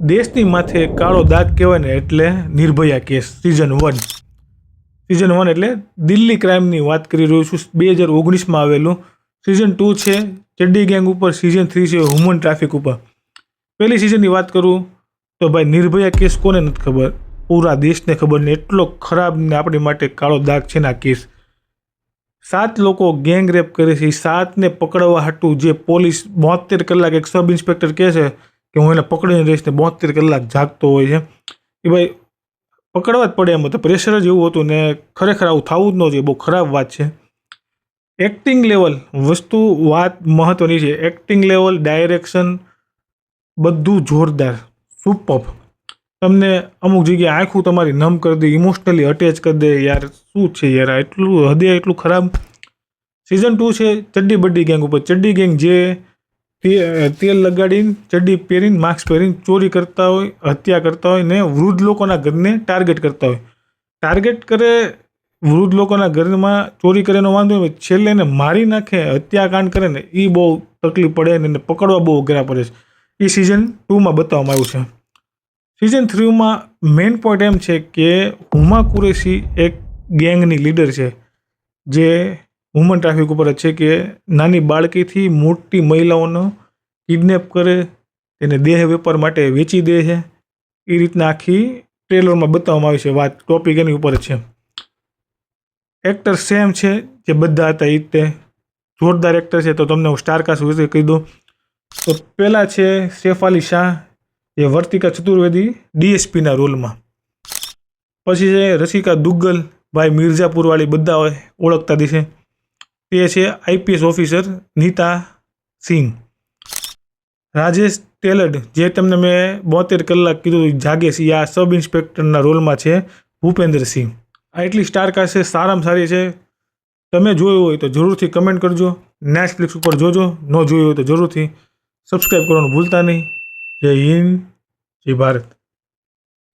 દેશની માથે કાળો દાગ કહેવાય ને એટલે Nirbhaya case season one season one એટલે દિલ્હી ક્રાઇમની વાત કરી રહ્યો છું. બે હજાર ઓગણીસમાં આવેલું સિઝન ટુ છે. ચડ્ડી ગેંગ ઉપર સિઝન થ્રી છે હ્યુમન ટ્રાફિક ઉપર. પહેલી સિઝનની વાત કરું તો ભાઈ નિર્ભયા કેસ કોને નથી ખબર? પૂરા દેશને ખબર ને એટલો ખરાબ ને આપણી માટે કાળો દાગ છે ને આ કેસ. સાત લોકો ગેંગ રેપ કરે છે. સાતને પકડવા હાટું જે પોલીસ બોતેર કલાક એક સબ ઇન્સ્પેક્ટર કહે છે કે હું એને પકડીને રહીશ ને બોતેર કલાક જાગતો હોય છે. એ ભાઈ પકડવા જ પડે એમ. હતું પ્રેશર જ એવું હતું ને ખરેખર આવું થવું જ ન જોઈએ. બહુ ખરાબ વાત છે. એક્ટિંગ લેવલ વસ્તુ વાત મહત્વની છે. એક્ટિંગ લેવલ ડાયરેક્શન બધું જોરદાર સુપર તમને અમુક જગ્યાએ આંખું તમારી નમ કરી દે ઇમોશનલી અટેચ કરી દે, યાર શું છે યાર? એટલું હૃદય એટલું ખરાબ. સિઝન ટુ છે, ચડ્ડી બડ્ડી ગેંગ ઉપર. ચડ્ડી ગેંગ જે તે- તેલ લગાડીને ચડ્ડી પહેરીને, માસ્ક પહેરીને ચોરી કરતા હોય, હત્યા કરતા હોય ને વૃદ્ધ લોકોના ઘરને ટાર્ગેટ કરતા હોય. ટાર્ગેટ કરે, વૃદ્ધ લોકોના ઘરમાં ચોરી કરેનો વાંધો નહીં છેલ્લે એને મારી નાખે, હત્યાકાંડ કરે ને એ બહુ તકલીફ પડે ને એને પકડવા બહુ અઘરા પડે છે. એ સિઝન ટુમાં બતાવવામાં આવ્યું છે. સિઝન થ્રીમાં મેઇન પોઈન્ટ એમ છે કે હુમા કુરેશી એક ગેંગની લીડર છે, જે વુમન ટ્રાફિક ઉપર છે કે નાની બાળકીથી મોટી મહિલાઓનો કિડનેપ કરે, તેને દેહ વેપાર માટે વેચી દે છે. એ રીતના આખી ટ્રેલરમાં બતાવવામાં આવી છે વાત ટોપિક એની ઉપર છે. એક્ટર સેમ છે જે બધા હતા એ તે. જોરદાર એક્ટર છે તો તમને હું સ્ટારકાસ્ટ વિશે કહી દઉં. તો પહેલાં છે સૈફ અલી શાહ, જે વર્તિકા ચતુર્વેદી ડીએસપીના રોલમાં. પછી છે રસિકા દુગ્ગલ, ભાઈ મિર્ઝાપુરવાળી બધા હોય, ઓળખતા દિશે તે છે આઈપીએસ ઓફિસર નીતા સિંહ. રાજેશ ટેલડ જે તમને મેં બોતેર કલાક કીધું જાગે છે. આ સબ ઇન્સ્પેક્ટરના રોલમાં છે ભૂપેન્દ્ર સિંહ. આ એટલી સ્ટાર કાસ્ટ છે, સારામાં સારી છે. તમે જોયું હોય તો જરૂરથી કમેન્ટ કરજો. નેટફ્લિક્સ ઉપર જોજો. ન જોયું હોય તો જરૂરથી સબસ્ક્રાઈબ કરવાનું ભૂલતા નહીં. જય હિન્દ, જય ભારત.